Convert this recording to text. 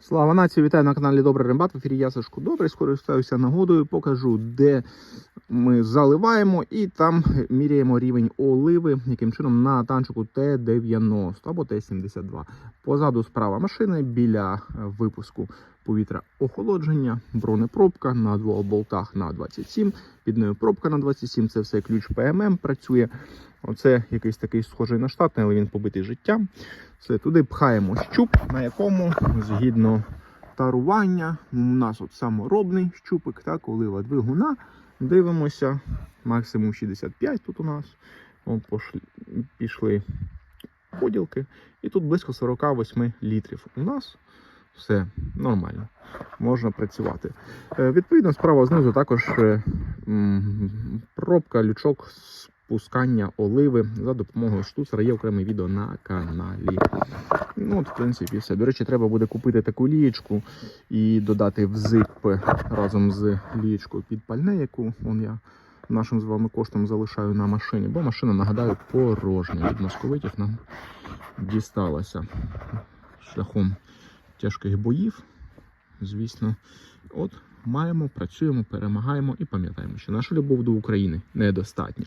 Слава нації, вітаю на каналі Добрий Рембат. В ефірі я Сашко Добрий. Скористаюся нагодою, покажу, де ми заливаємо, і там міряємо рівень оливи, яким чином на танчику Т-90 або Т-72. Позаду справа машини біля випуску повітря охолодження, бронепробка на двох болтах на 27, під нею пробка на 27, це все ключ ПММ працює. Оце якийсь такий схожий на штатний, але він побитий життям. Все, туди пхаємо щуп, на якому згідно тарування, у нас от саморобний щупик, так, олива двигуна. Дивимося, максимум 65 тут у нас. От пошли, пішли поділки. І тут близько 48 літрів. У нас все нормально, можна працювати. Е, Відповідно, справа знизу також е, пробка, лючок спускання оливи за допомогою штуцера. Є окреме відео на каналі. Ну, от, в принципі, все. До речі, треба буде купити таку лієчку і додати в зип разом з лієчкою під пальне, яку вон я нашим з вами коштом залишаю на машині. Бо машина, нагадаю, порожня. Від московитів нам дісталася шляхом тяжких боїв. Звісно, от маємо, працюємо, перемагаємо і пам'ятаємо, що наша любов до України недостатня.